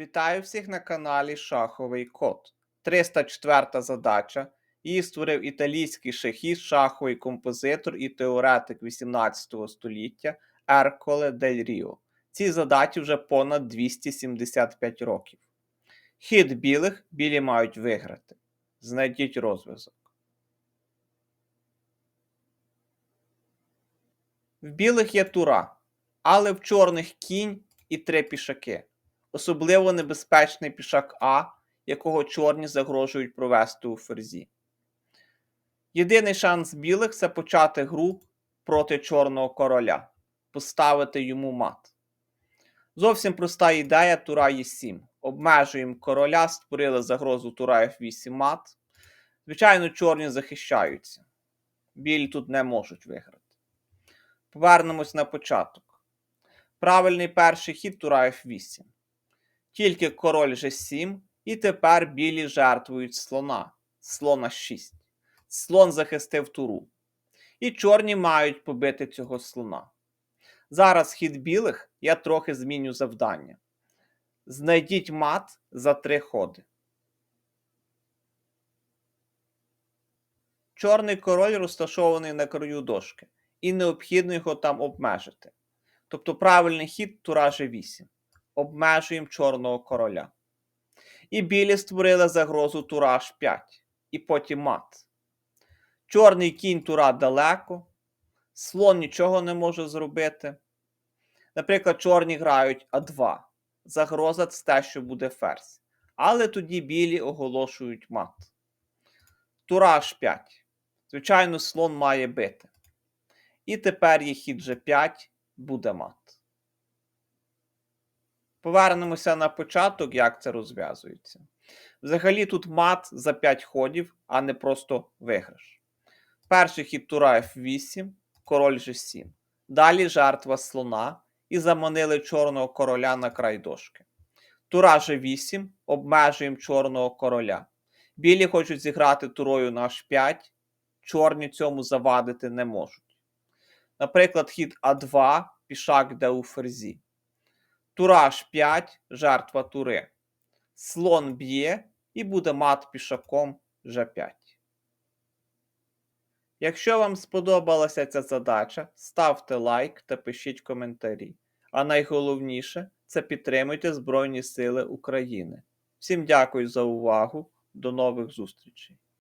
Вітаю всіх на каналі Шаховий Код. 304 задача. Її створив італійський шахіст, шаховий композитор і теоретик 18 століття Ерколе Дель Ріо. Цій задачі вже понад 275 років. Хід білих білі мають виграти. Знайдіть розв'язок. В білих є тура, але в чорних кінь і три пішаки. Особливо небезпечний пішак А, якого чорні загрожують провести у ферзі. Єдиний шанс білих це почати гру проти чорного короля, поставити йому мат. Зовсім проста ідея тура Е7. Обмежуємо короля, створили загрозу тура F8 мат. Звичайно, чорні захищаються. Білі тут не можуть виграти. Повернемось на початок. Правильний перший хід тура F8. Тільки король G7, і тепер білі жертвують слона. Слона 6. Слон захистив туру. І чорні мають побити цього слона. Зараз хід білих я трохи зміню завдання. Знайдіть мат за три ходи. Чорний король розташований на краю дошки, і необхідно його там обмежити. Тобто правильний хід тура G8 обмежуємо чорного короля. І білі створили загрозу тура H5, і потім мат. Чорний кінь тура далеко, слон нічого не може зробити. Наприклад, чорні грають А2. Загроза це те, що буде ферзь. Але тоді білі оголошують мат. Тура H5. Звичайно, слон має бити. І тепер є хід G5, буде мат. Повернемося на початок, як це розв'язується. Взагалі тут мат за 5 ходів, а не просто виграш. Перший хід тура F8, король G7. Далі жертва слона і заманили чорного короля на край дошки. Тура G8, обмежуємо чорного короля. Білі хочуть зіграти турою на H5, чорні цьому завадити не можуть. Наприклад, хід А2, пішак де у ферзі. Тура H5, жертва тури. Слон б'є і буде мат пішаком G5. Якщо вам сподобалася ця задача, ставте лайк та пишіть коментарі. А найголовніше це підтримуйте Збройні Сили України. Всім дякую за увагу. До нових зустрічей!